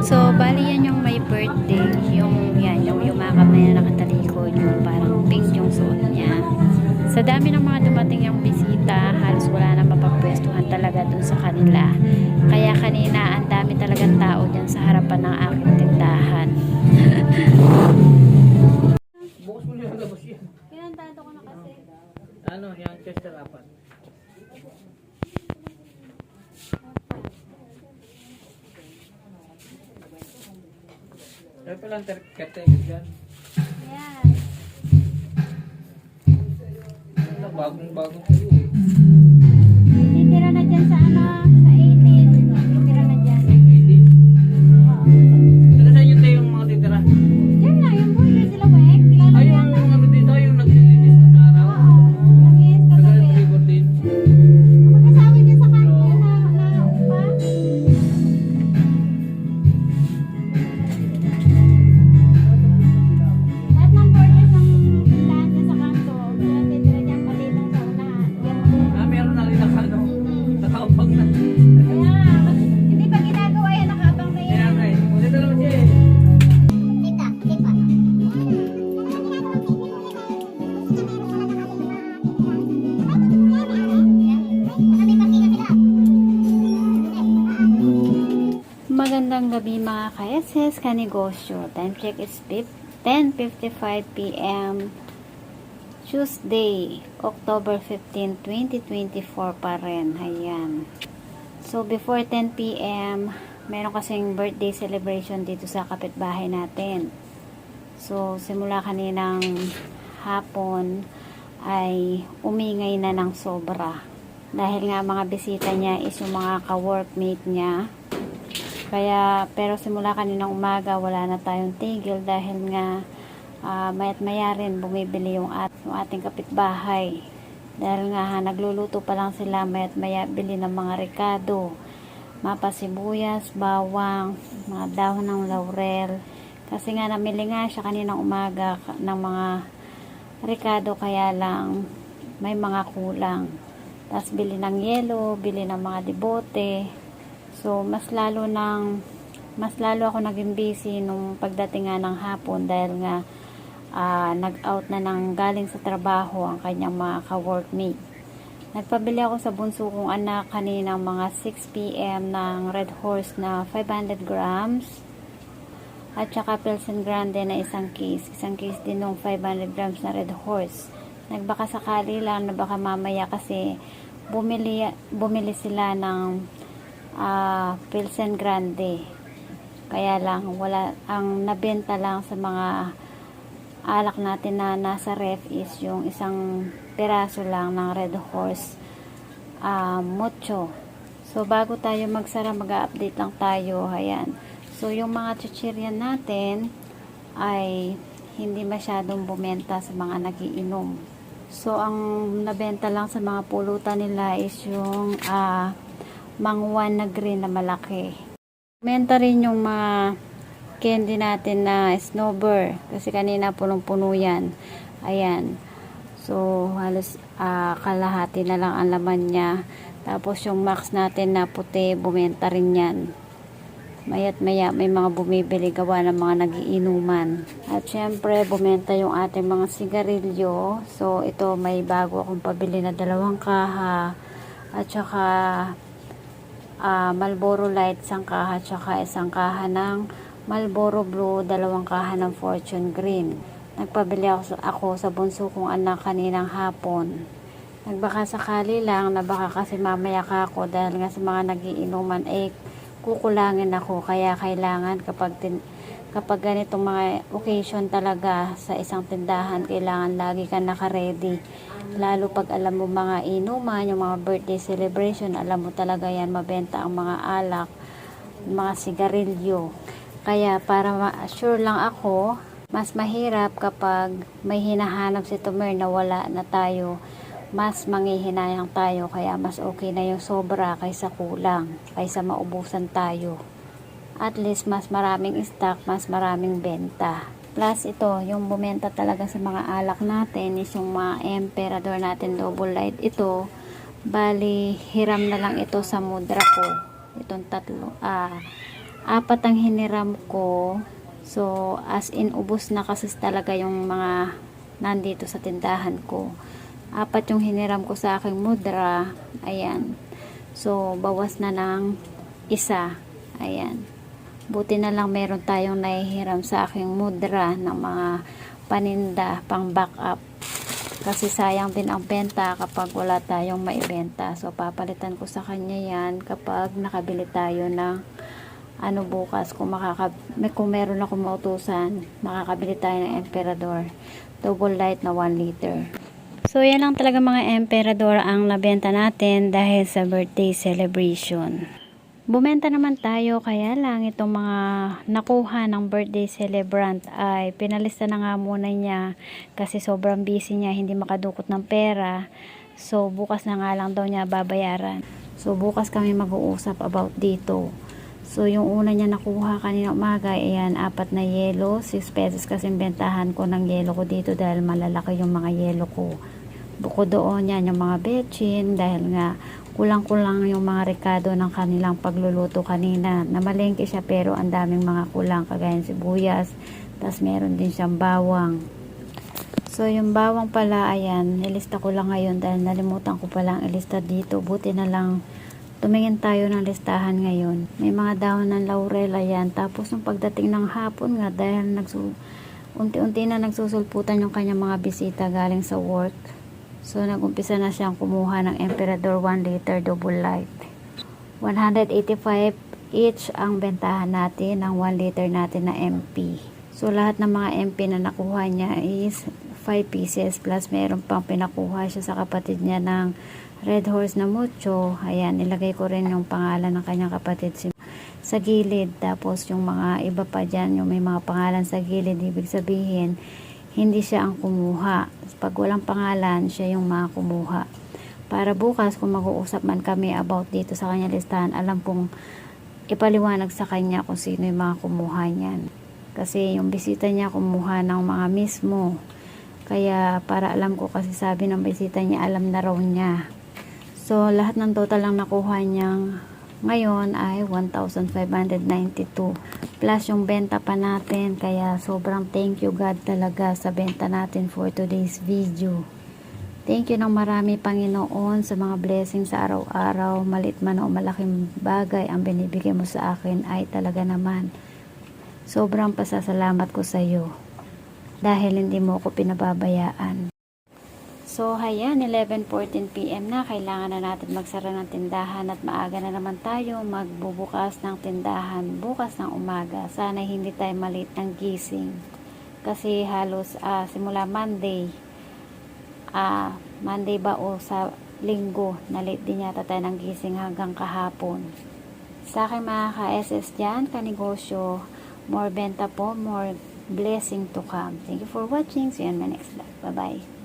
So, bali yan yung my birthday. Yung yan, yung yumakap na yan nakatalikod. Yung parang pink yung suot niya. Sa dami ng mga dumating yung bisita, halos wala na mapapwestuhan talaga dun sa kanila. Kaya kanina, ang dami talagang tao dyan sa harapan ng aking tindahan. Bukas mo nilagabas yan. Kinantato ko na kasi. Ano, yung chester apat. Ay pala ang caretaker dyan. Ayan. Ano, bagong bagong kayo Magandang gabi mga ka-SS ka-negosyo. Time check is 10.55 p.m. Tuesday, October 15, 2024 pa rin. Ayan. So, before 10 p.m., meron kasing birthday celebration dito sa kapitbahay natin. So, simula kaninang hapon ay umingay na ng sobra. Dahil nga mga bisita niya is yung mga ka-workmate niya. Kaya, pero simula kaninang umaga, wala na tayong tigil dahil nga uh, mayat maya rin bumibili yung, at, yung ating kapitbahay. Dahil nga ha, nagluluto pa lang sila mayat maya bili ng mga rekado, mapa sibuyas, bawang, mga dahon ng laurel. Kasi nga namili nga siya kaninang umaga ng mga rekado kaya lang may mga kulang. Tapos bili ng yelo, bili ng mga debote. So, mas lalo ng mas lalo ako naging busy nung pagdating nga ng hapon dahil nga ah, nag-out na ng galing sa trabaho ang kanyang mga ka-workmate. Nagpabili ako sa bunso kong anak kanina mga 6 p.m. ng Red Horse na 500 grams at saka Pilsen Grande na isang case. Isang case din ng 500 grams na Red Horse. Nagbaka sakali lang na baka mamaya kasi bumili, bumili sila ng ah, Pilsen Grande. Kaya lang, wala, ang nabenta lang sa mga alak natin na nasa ref is yung isang piraso lang ng Red Horse ah, mucho. So, bago tayo magsara, mag-update lang tayo. Ayan. So, yung mga chichiryan natin ay hindi masyadong bumenta sa mga nagiinom. So, ang nabenta lang sa mga pulutan nila is yung ah, mangwan na green na malaki. Benta rin yung mga candy natin na snowbird kasi kanina punong-puno yan. Ayan. So, halos ah, kalahati na lang ang laman niya. Tapos yung max natin na puti, bumenta rin yan. Mayat maya may mga bumibili gawa ng mga nagiinuman. At syempre, bumenta yung ating mga sigarilyo. So, ito may bago akong pabili na dalawang kaha. At saka ah, Marlboro Light isang kaha at saka isang kaha ng Marlboro Blue, dalawang kaha ng Fortune Green. Nagpabili ako, ako sa bunso kong anak kaninang hapon. Nagbaka sakali lang na baka kasi mamaya ka ako dahil nga sa mga nagiinuman eh kukulangin ako kaya kailangan kapag tin, kapag ganitong mga occasion talaga sa isang tindahan kailangan lagi ka naka-ready. Lalo pag alam mo mga inuman yung mga birthday celebration alam mo talaga yan mabenta ang mga alak mga sigarilyo. Kaya para ma-sure lang ako mas mahirap kapag may hinahanap si Tomer na wala na tayo mas manghihinayang tayo kaya mas okay na yung sobra kaysa kulang kaysa maubusan tayo at least mas maraming stock mas maraming benta plus ito yung bumenta talaga sa mga alak natin is yung mga emperador natin double light ito bali hiram na lang ito sa mudra ko itong tatlo ah apat ang hiniram ko so as in ubos na kasi talaga yung mga nandito sa tindahan ko apat yung hiniram ko sa aking mudra. Ayan. So, bawas na ng isa. Ayan. Buti na lang meron tayong nahihiram sa aking mudra ng mga paninda pang backup. Kasi sayang din ang benta kapag wala tayong maibenta. So, papalitan ko sa kanya yan kapag nakabili tayo ng ano bukas kung makaka kung meron ako mautusan makakabili tayo ng emperador double light na 1 liter so yan lang talaga mga emperador ang nabenta natin dahil sa birthday celebration bumenta naman tayo kaya lang itong mga nakuha ng birthday celebrant ay pinalista na nga muna niya kasi sobrang busy niya hindi makadukot ng pera so bukas na nga lang daw niya babayaran so bukas kami mag-uusap about dito So, yung una niya nakuha kanina umaga, ayan, apat na yelo. 6 pesos kasi bentahan ko ng yelo ko dito dahil malalaki yung mga yelo ko. Bukod doon yan, yung mga betchin, dahil nga kulang-kulang yung mga rekado ng kanilang pagluluto kanina. Namalengke siya pero ang daming mga kulang, kagaya ng sibuyas. Tapos meron din siyang bawang. So, yung bawang pala, ayan, nilista ko lang ngayon dahil nalimutan ko palang ilista dito. Buti na lang tumingin tayo ng listahan ngayon. May mga dahon ng laurel ayan. Tapos nung pagdating ng hapon nga dahil nagsu unti-unti na nagsusulputan yung kanyang mga bisita galing sa work. So nagumpisa na siyang kumuha ng Emperador 1 liter double light. 185 each ang bentahan natin ng 1 liter natin na MP. So lahat ng mga MP na nakuha niya is 5 pieces plus meron pang pinakuha siya sa kapatid niya ng Red Horse na mucho. Ayan, nilagay ko rin yung pangalan ng kanyang kapatid si sa gilid. Tapos yung mga iba pa dyan, yung may mga pangalan sa gilid, ibig sabihin, hindi siya ang kumuha. Pag walang pangalan, siya yung mga kumuha. Para bukas, kung mag-uusap man kami about dito sa kanya listahan, alam pong ipaliwanag sa kanya kung sino yung mga kumuha niyan. Kasi yung bisita niya kumuha ng mga mismo. Kaya para alam ko kasi sabi ng bisita niya, alam na raw niya. So, lahat ng total lang nakuha niyang ngayon ay 1,592 plus yung benta pa natin kaya sobrang thank you God talaga sa benta natin for today's video. Thank you ng marami Panginoon sa mga blessings sa araw-araw. Malit man o malaking bagay ang binibigay mo sa akin ay talaga naman. Sobrang pasasalamat ko sa iyo. Dahil hindi mo ako pinababayaan So, hayan, 11.14pm na. Kailangan na natin magsara ng tindahan at maaga na naman tayo magbubukas ng tindahan bukas ng umaga. Sana hindi tayo malit ng gising. Kasi halos ah, simula Monday, ah, Monday ba o sa linggo, na late din yata tayo ng gising hanggang kahapon. Sa akin mga ka-SS dyan, kanegosyo, more benta po, more blessing to come. Thank you for watching. See you on my next vlog. Bye-bye.